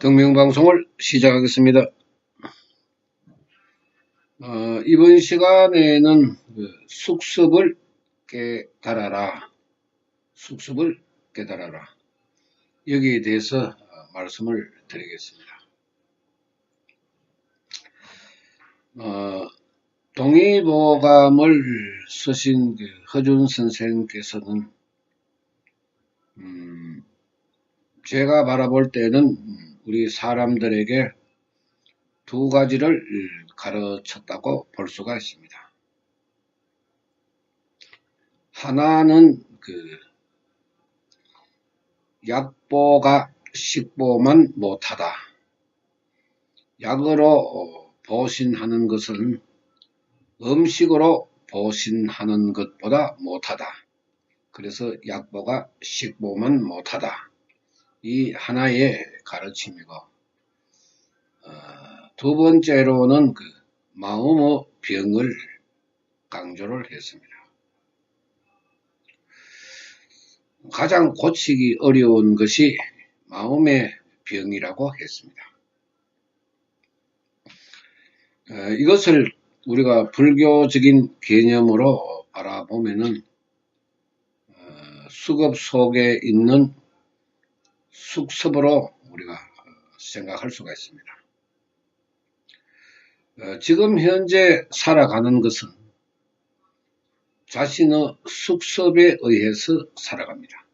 등명방송을 시작하겠습니다. 어, 이번 시간에는 그 숙습을 깨달아라. 숙습을 깨달아라. 여기에 대해서 말씀을 드리겠습니다. 어, 동의보감을 쓰신 그 허준 선생께서는 음, 제가 바라볼 때는 우리 사람들에게 두 가지를 가르쳤다고 볼 수가 있습니다. 하나는 그 약보가 식보만 못하다. 약으로 보신하는 것은 음식으로 보신하는 것보다 못하다. 그래서 약보가 식보만 못하다. 이 하나의 가르침이고 어, 두 번째로는 그 마음의 병을 강조를 했습니다. 가장 고치기 어려운 것이 마음의 병이라고 했습니다. 어, 이것을 우리가 불교적인 개념으로 바라보면은 어, 수급 속에 있는 숙습으로 우리가 생각할 수가 있습니다. 어, 지금 현재 살아가는 것은 자신의 숙습에 의해서 살아갑니다.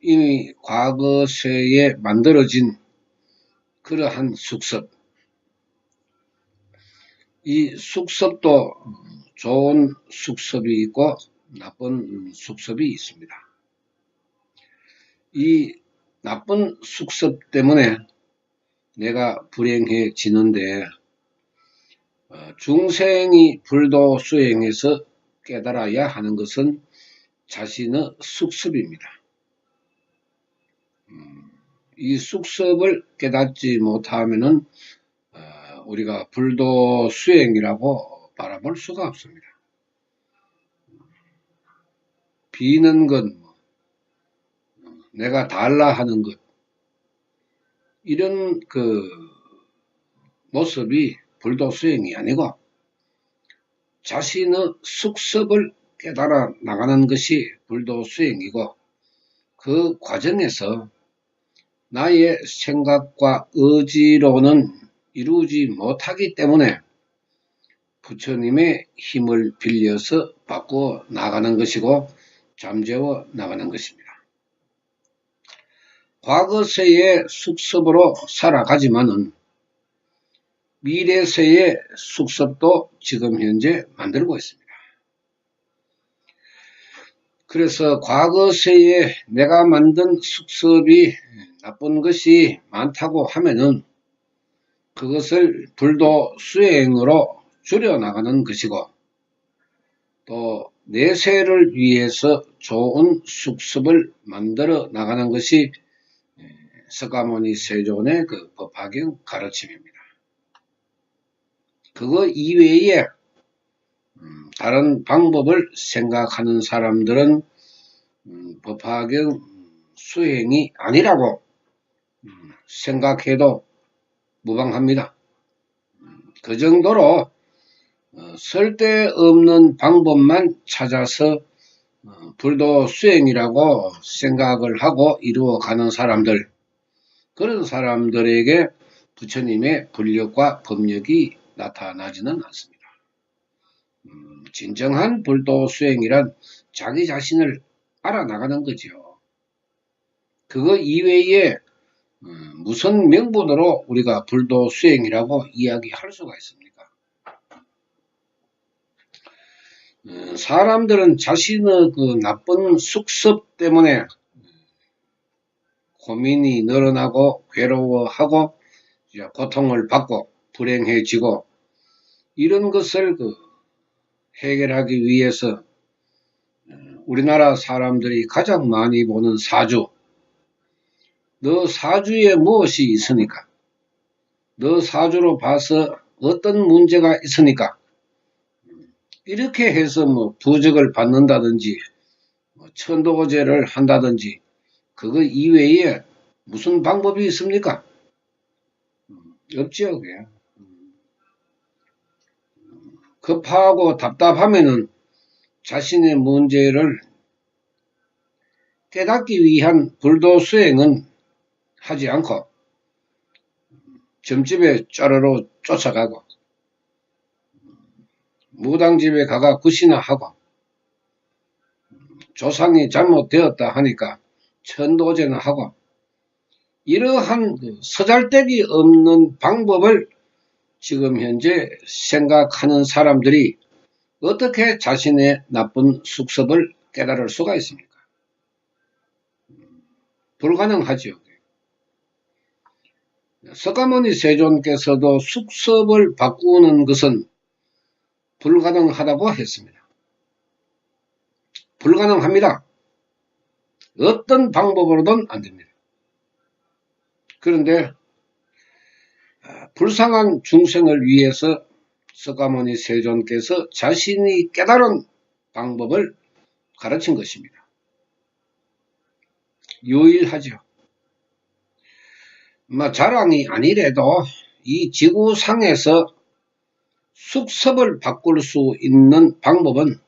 이미 과거 세에 만들어진 그러한 숙습, 이 숙습도 좋은 숙습이 있고 나쁜 숙습이 있습니다. 이 나쁜 숙습 때문에 내가 불행해지는데 어, 중생이 불도 수행해서 깨달아야 하는 것은 자신의 숙습입니다. 음, 이 숙습을 깨닫지 못하면은 어, 우리가 불도 수행이라고 바라볼 수가 없습니다. 비는 건 내가 달라 하는 것 이런 그 모습이 불도 수행이 아니고 자신의 숙습을 깨달아 나가는 것이 불도 수행이고 그 과정에서 나의 생각과 의지로는 이루지 못하기 때문에 부처님의 힘을 빌려서 바꾸어 나가는 것이고 잠재워 나가는 것입니다. 과거세의 숙습으로 살아가지만은 미래세의 숙습도 지금 현재 만들고 있습니다. 그래서 과거세에 내가 만든 숙습이 나쁜 것이 많다고 하면은 그것을 불도 수행으로 줄여나가는 것이고 또 내세를 위해서 좋은 숙습을 만들어 나가는 것이 석가모니 세존의 그 법화경 가르침입니다. 그거 이외에 음, 다른 방법을 생각하는 사람들은 음, 법화경 수행이 아니라고 음, 생각해도 무방합니다. 그 정도로 어, 쓸데없는 방법만 찾아서 어, 불도 수행이라고 생각을 하고 이루어가는 사람들 그런 사람들에게 부처님의 불력과 법력이 나타나지는 않습니다. 음, 진정한 불도 수행이란 자기 자신을 알아나가는 거죠. 그거 이외에 음, 무슨 명분으로 우리가 불도 수행이라고 이야기할 수가 있습니까? 어, 사람들은 자신의 그 나쁜 숙섭 때문에 고민이 늘어나고 괴로워하고 고통을 받고 불행해지고 이런 것을 그 해결하기 위해서 어, 우리나라 사람들이 가장 많이 보는 사주. 너 사주에 무엇이 있으니까? 너 사주로 봐서 어떤 문제가 있으니까? 이렇게 해서 뭐 부적을 받는다든지 뭐 천도제를 한다든지 그거 이외에 무슨 방법이 있습니까? 없죠, 그게. 급하고 답답하면은 자신의 문제를 깨닫기 위한 불도 수행은 하지 않고 점집에 쪼르르 쫓아가고 무당집에 가가 굿이나 하고 조상이 잘못되었다 하니까 천도제나 하고 이러한 그 서잘데기 없는 방법을 지금 현재 생각하는 사람들이 어떻게 자신의 나쁜 숙섭을 깨달을 수가 있습니까? 불가능하지요. 석가모니 세존께서도 숙섭을 바꾸는 것은 불가능하다고 했습니다. 불가능합니다. 어떤 방법으로든 안 됩니다. 그런데 아, 불쌍한 중생을 위해서 석가모니 세존께서 자신이 깨달은 방법을 가르친 것입니다. 유일하죠. 뭐 자랑이 아니래도 이 지구상에서 숙섭을 바꿀 수 있는 방법은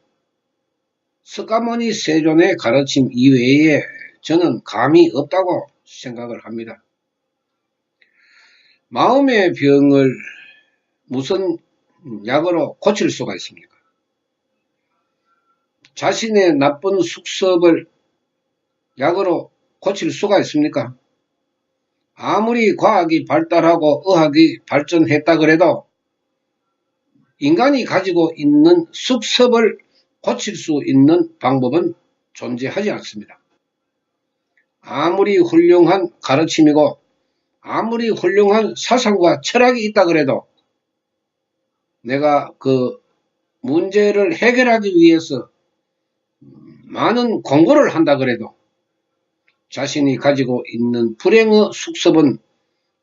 석가모니 세존의 가르침 이외에 저는 감이 없다고 생각을 합니다. 마음의 병을 무슨 약으로 고칠 수가 있습니까? 자신의 나쁜 숙섭을 약으로 고칠 수가 있습니까? 아무리 과학이 발달하고 의학이 발전했다 그래도 인간이 가지고 있는 숙섭을 고칠 수 있는 방법은 존재하지 않습니다. 아무리 훌륭한 가르침이고 아무리 훌륭한 사상과 철학이 있다 그래도 내가 그 문제를 해결하기 위해서 많은 공부를 한다 그래도 자신이 가지고 있는 불행의 숙섭은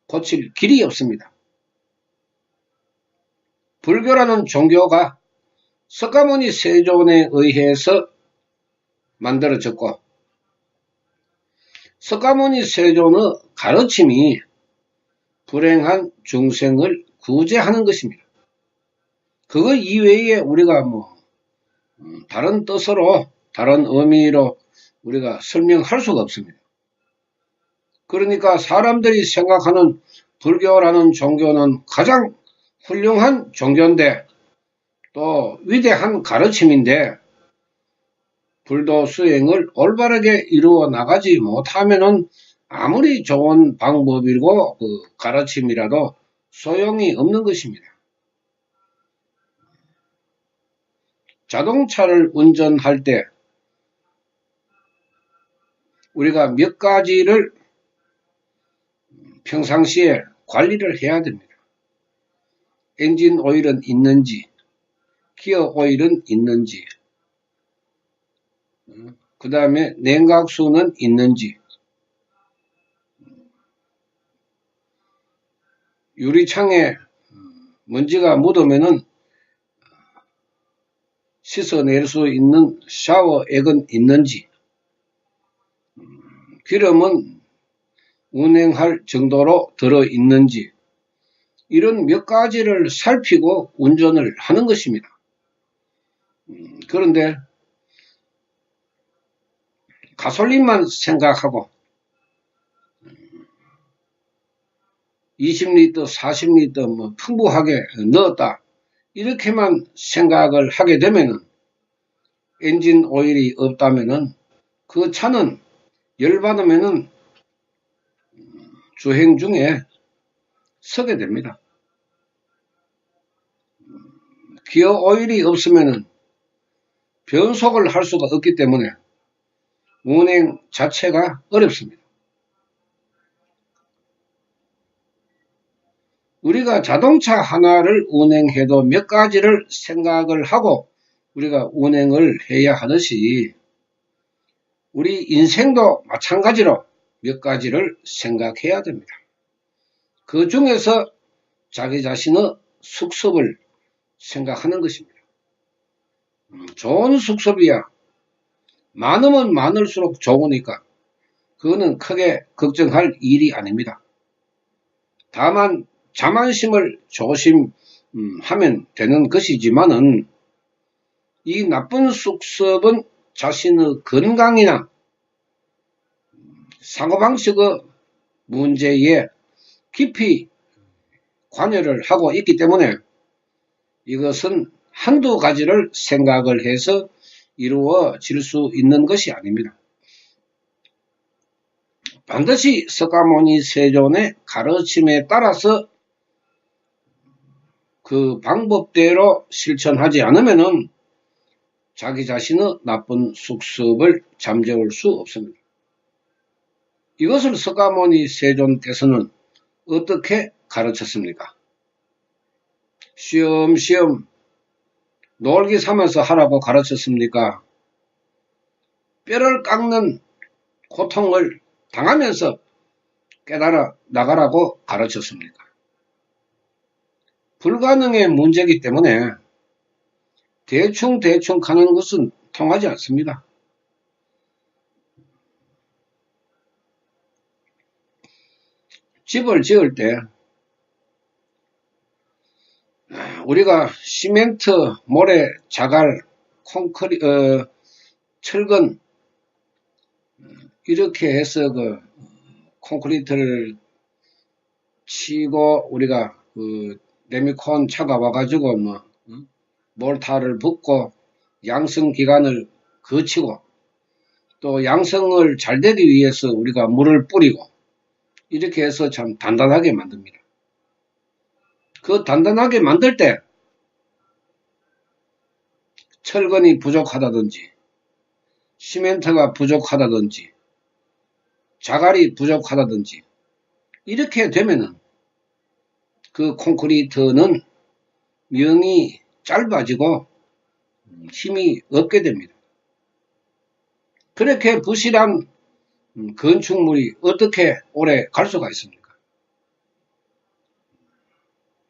고칠 길이 없습니다. 불교라는 종교가 석가모니 세존에 의해서 만들어졌고 석가모니 세존의 가르침이 불행한 중생을 구제하는 것입니다. 그거 이외에 우리가 뭐 음, 다른 뜻으로 다른 의미로 우리가 설명할 수가 없습니다. 그러니까 사람들이 생각하는 불교라는 종교는 가장 훌륭한 종교인데 또 위대한 가르침인데 불도 수행을 올바르게 이루어 나가지 못하면은 아무리 좋은 방법이고 그 가르침이라도 소용이 없는 것입니다. 자동차를 운전할 때 우리가 몇 가지를 평상시에 관리를 해야 됩니다. 엔진 오일은 있는지, 기어 오일은 있는지, 그 다음에 냉각수는 있는지, 유리창에 먼지가 묻으면은 씻어낼 수 있는 샤워액은 있는지, 기름은 운행할 정도로 들어 있는지, 이런 몇 가지를 살피고 운전을 하는 것입니다. 음, 그런데 가솔린만 생각하고 20리터, 40리터 뭐 풍부하게 넣었다. 이렇게만 생각을 하게 되면은 엔진 오일이 없다면은 그 차는 열받으면은 주행 중에 서게 됩니다. 기어 오일이 없으면은 변속을 할 수가 없기 때문에 운행 자체가 어렵습니다. 우리가 자동차 하나를 운행해도 몇 가지를 생각을 하고 우리가 운행을 해야 하듯이 우리 인생도 마찬가지로 몇 가지를 생각해야 됩니다. 그 중에서 자기 자신의 숙섭을 생각하는 것입니다. 음, 좋은 숙섭이야. 많으면 많을수록 좋으니까 그거는 크게 걱정할 일이 아닙니다. 다만 자만심을 조심하면 되는 것이지만은 이 나쁜 숙섭은 자신의 건강이나 사고방식의 문제에 깊이 관여를 하고 있기 때문에 이것은 한두 가지를 생각을 해서 이루어질 수 있는 것이 아닙니다. 반드시 석가모니 세존의 가르침에 따라서 그 방법대로 실천하지 않으면 자기 자신의 나쁜 숙습을 잠재울 수 없습니다. 이것을 석가모니 세존께서는 어떻게 가르쳤습니까? 쉬엄쉬엄 놀기 삼아서 하라고 가르쳤습니까? 뼈를 깎는 고통을 당하면서 깨달아 나가라고 가르쳤습니까? 불가능의 문제이기 때문에 대충 대충 가는 것은 통하지 않습니다. 집을 지을 때 우리가 시멘트, 모래, 자갈, 콘크리, 어, 철근 이렇게 해서 그 콘크리트를 치고 우리가 그 레미콘 차가 와가지고 뭐 몰타를 붓고 양성 기간을 거치고 또 양성을 잘 되기 위해서 우리가 물을 뿌리고 이렇게 해서 참 단단하게 만듭니다. 그 단단하게 만들 때 철근이 부족하다든지 시멘트가 부족하다든지 자갈이 부족하다든지 이렇게 되면은 그 콘크리트는 명이 짧아지고 힘이 없게 됩니다. 그렇게 부실한 건축물이 어떻게 오래 갈 수가 있습니까?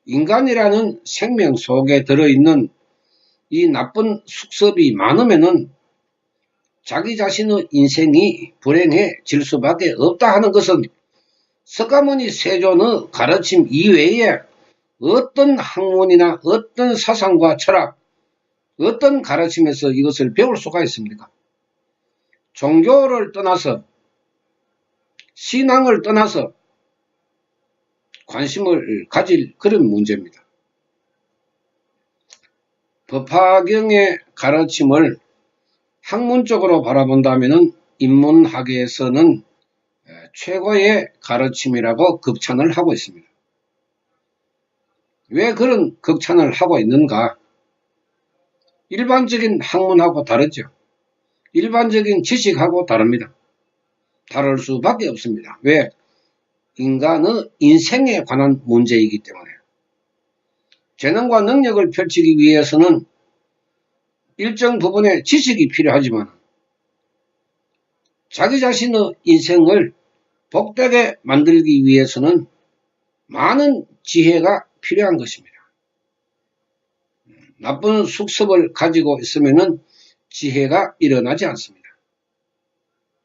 인간이라는 생명 속에 들어있는 이 나쁜 숙섭이 많으면은 자기 자신의 인생이 불행해질 수밖에 없다 하는 것은 석가모니 세존의 가르침 이외에 어떤 학문이나 어떤 사상과 철학, 어떤 가르침에서 이것을 배울 수가 있습니까? 종교를 떠나서 신앙을 떠나서 관심을 가질 그런 문제입니다. 법화경의 가르침을 학문적으로 바라본다면 인문학에서는 최고의 가르침이라고 극찬을 하고 있습니다. 왜 그런 극찬을 하고 있는가? 일반적인 학문하고 다르죠. 일반적인 지식하고 다릅니다. 다를 수밖에 없습니다. 왜? 인간의 인생에 관한 문제이기 때문에 재능과 능력을 펼치기 위해서는 일정 부분의 지식이 필요하지만 자기 자신의 인생을 복되게 만들기 위해서는 많은 지혜가 필요한 것입니다. 나쁜 숙습을 가지고 있으면 지혜가 일어나지 않습니다.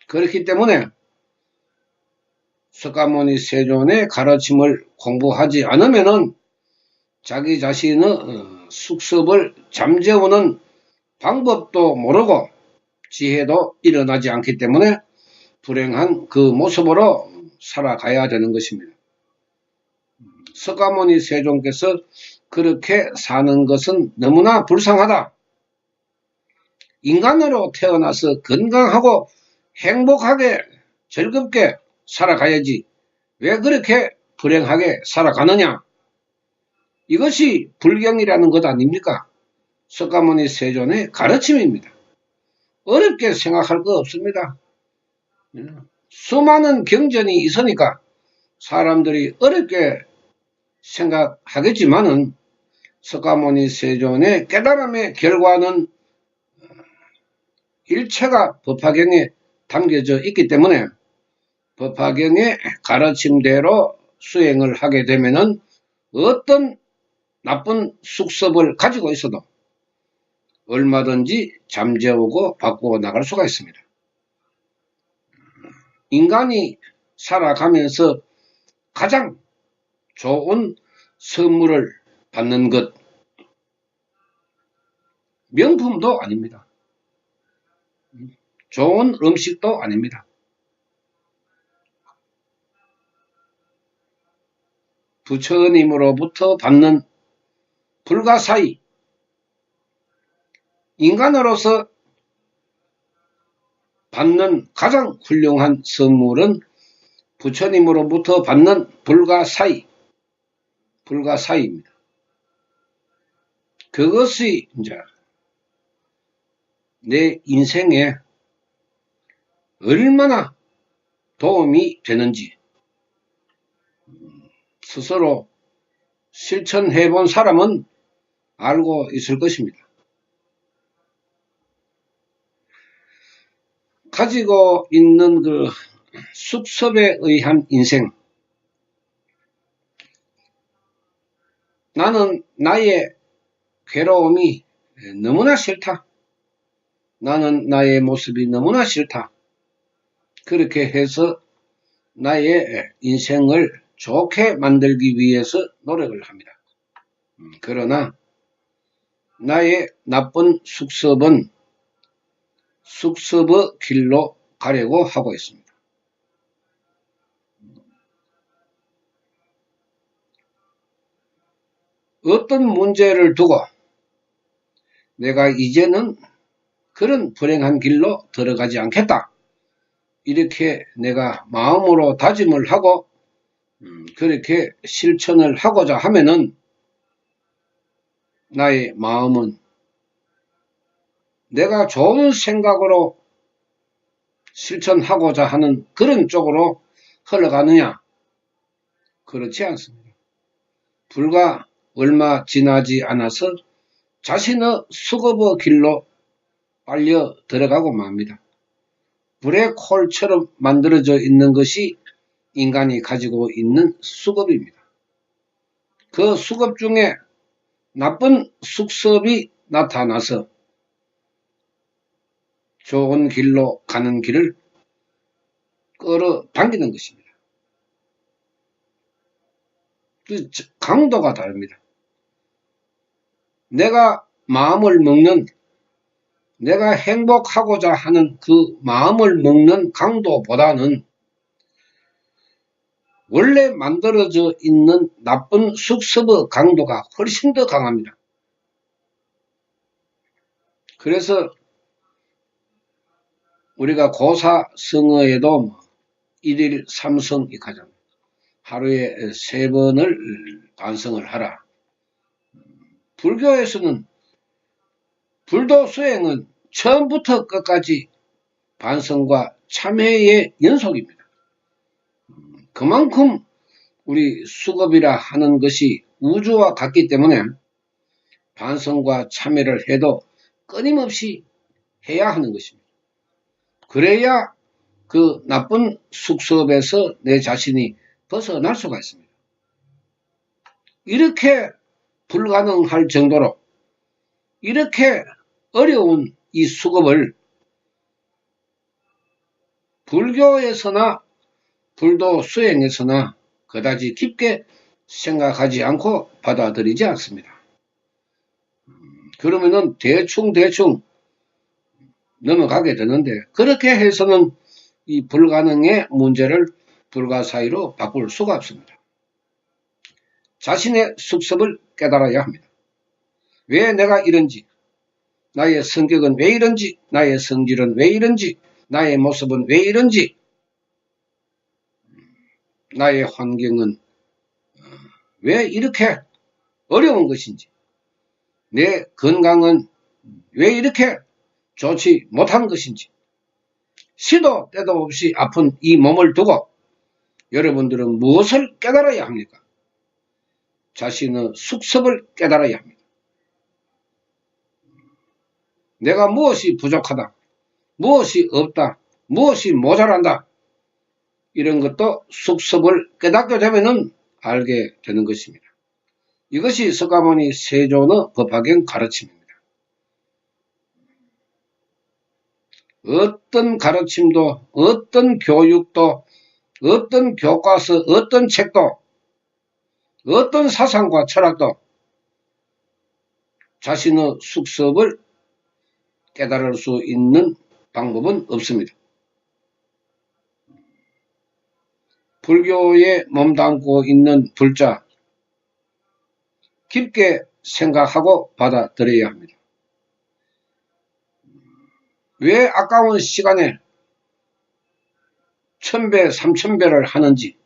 그렇기 때문에 석가모니 세존의 가르침을 공부하지 않으면 자기 자신의 어, 숙습을 잠재우는 방법도 모르고 지혜도 일어나지 않기 때문에 불행한 그 모습으로 살아가야 되는 것입니다. 석가모니 세종께서 그렇게 사는 것은 너무나 불쌍하다. 인간으로 태어나서 건강하고 행복하게 즐겁게 살아가야지. 왜 그렇게 불행하게 살아가느냐? 이것이 불경이라는 것 아닙니까? 석가모니 세존의 가르침입니다. 어렵게 생각할 거 없습니다. 수많은 경전이 있으니까 사람들이 어렵게 생각하겠지만은 석가모니 세존의 깨달음의 결과는 일체가 법화경에 담겨져 있기 때문에 법화경의 가르침대로 수행을 하게 되면은 어떤 나쁜 숙섭을 가지고 있어도 얼마든지 잠재우고 바꾸어 나갈 수가 있습니다. 인간이 살아가면서 가장 좋은 선물을 받는 것 명품도 아닙니다. 좋은 음식도 아닙니다. 부처님으로부터 받는 불가사의 인간으로서 받는 가장 훌륭한 선물은 부처님으로부터 받는 불가사의, 불가사의입니다. 그것이 이제 내 인생에 얼마나 도움이 되는지 스스로 실천해 본 사람은 알고 있을 것입니다. 가지고 있는 그 숙섭에 의한 인생. 나는 나의 괴로움이 너무나 싫다. 나는 나의 모습이 너무나 싫다. 그렇게 해서 나의 인생을 좋게 만들기 위해서 노력을 합니다. 음, 그러나 나의 나쁜 숙섭은 숙섭의 길로 가려고 하고 있습니다. 어떤 문제를 두고 내가 이제는 그런 불행한 길로 들어가지 않겠다. 이렇게 내가 마음으로 다짐을 하고 음, 그렇게 실천을 하고자 하면은 나의 마음은 내가 좋은 생각으로 실천하고자 하는 그런 쪽으로 흘러가느냐? 그렇지 않습니다. 불과 얼마 지나지 않아서 자신의 수급의 길로 빨려 들어가고 맙니다. 불의 콜처럼 만들어져 있는 것이 인간이 가지고 있는 수급입니다. 그 수급 중에 나쁜 숙섭이 나타나서 좋은 길로 가는 길을 끌어 당기는 것입니다. 그 강도가 다릅니다. 내가 마음을 먹는 내가 행복하고자 하는 그 마음을 먹는 강도보다는 원래 만들어져 있는 나쁜 숙섭의 강도가 훨씬 더 강합니다. 그래서 우리가 고사성어에도 뭐 일일 삼성 이하잖 하루에 세 번을 반성을 하라. 불교에서는 불도 수행은 처음부터 끝까지 반성과 참회의 연속입니다. 그만큼 우리 수급이라 하는 것이 우주와 같기 때문에 반성과 참회를 해도 끊임없이 해야 하는 것입니다. 그래야 그 나쁜 숙섭에서 내 자신이 벗어날 수가 있습니다. 이렇게 불가능할 정도로 이렇게 어려운 이 수급을 불교에서나 불도 수행에서나 그다지 깊게 생각하지 않고 받아들이지 않습니다. 그러면은 대충 대충 넘어가게 되는데 그렇게 해서는 이 불가능의 문제를 불가사의로 바꿀 수가 없습니다. 자신의 숙섭을 깨달아야 합니다. 왜 내가 이런지, 나의 성격은 왜 이런지, 나의 성질은 왜 이런지, 나의 모습은 왜 이런지, 나의 환경은 어, 왜 이렇게 어려운 것인지, 내 건강은 왜 이렇게 좋지 못한 것인지 시도 때도 없이 아픈 이 몸을 두고 여러분들은 무엇을 깨달아야 합니까? 자신의 숙섭을 깨달아야 합니다. 내가 무엇이 부족하다, 무엇이 없다, 무엇이 모자란다, 이런 것도 숙섭을 깨닫게 되면 알게 되는 것입니다. 이것이 석가모니 세존의 법화경 가르침입니다. 어떤 가르침도, 어떤 교육도, 어떤 교과서, 어떤 책도, 어떤 사상과 철학도 자신의 숙섭을 깨달을 수 있는 방법은 없습니다. 불교에 몸담고 있는 불자 깊게 생각하고 받아들여야 합니다. 왜 아까운 시간에 천배, 삼천배를 하는지,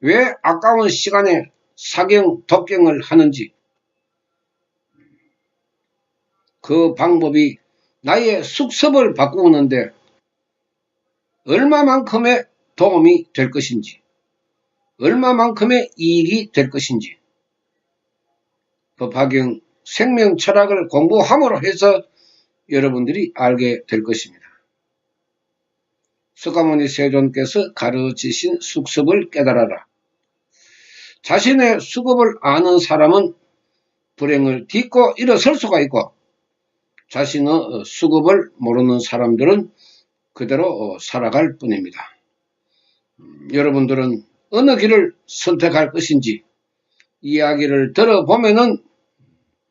왜 아까운 시간에 사경, 독경을 하는지, 그 방법이 나의 숙섭을 바꾸는데 얼마만큼의 도움이 될 것인지, 얼마만큼의 이익이 될 것인지, 법화경 생명 철학을 공부함으로 해서 여러분들이 알게 될 것입니다. 석가모니 세존께서 가르치신 숙습을 깨달아라. 자신의 수급을 아는 사람은 불행을 딛고 일어설 수가 있고 자신의 수급을 모르는 사람들은 그대로 살아갈 뿐입니다. 음, 여러분들은 어느 길을 선택할 것인지 이야기를 들어보면은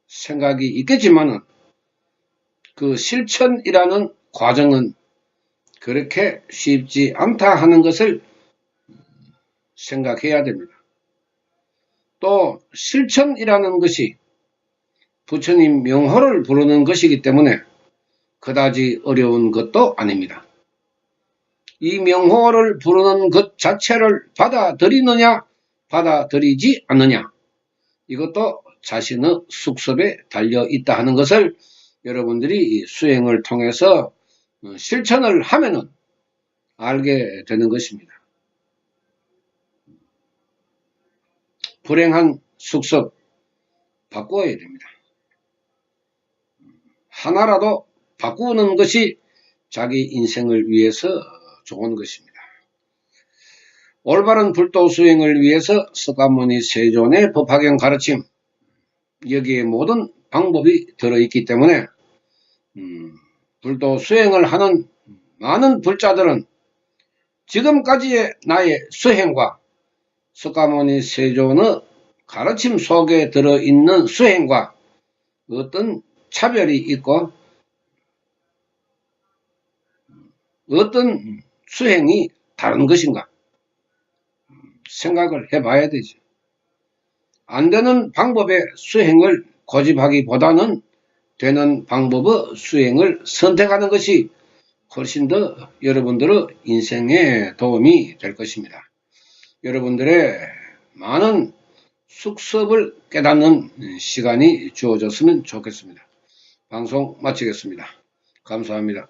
생각이 있겠지만은 그 실천이라는 과정은 그렇게 쉽지 않다 하는 것을 생각해야 됩니다. 또 실천이라는 것이 부처님 명호를 부르는 것이기 때문에 그다지 어려운 것도 아닙니다. 이 명호를 부르는 것 자체를 받아들이느냐 받아들이지 않느냐 이것도 자신의 숙섭에 달려 있다 하는 것을 여러분들이 수행을 통해서 어, 실천을 하면은 알게 되는 것입니다. 불행한 숙섭 바꾸어야 됩니다. 하나라도 바꾸는 것이 자기 인생을 위해서 좋은 것입니다. 올바른 불도 수행을 위해서 석가모니 세존의 법화경 가르침 여기에 모든 방법이 들어있기 때문에 음, 불도 수행을 하는 많은 불자들은 지금까지의 나의 수행과 석가모니 세존의 가르침 속에 들어있는 수행과 어떤 차별이 있고 어떤 수행이 다른 것인가 생각을 해봐야 되죠. 안 되는 방법의 수행을 고집하기보다는 되는 방법의 수행을 선택하는 것이 훨씬 더 여러분들의 인생에 도움이 될 것입니다. 여러분들의 많은 숙섭을 깨닫는 시간이 주어졌으면 좋겠습니다. 방송 마치겠습니다. 감사합니다.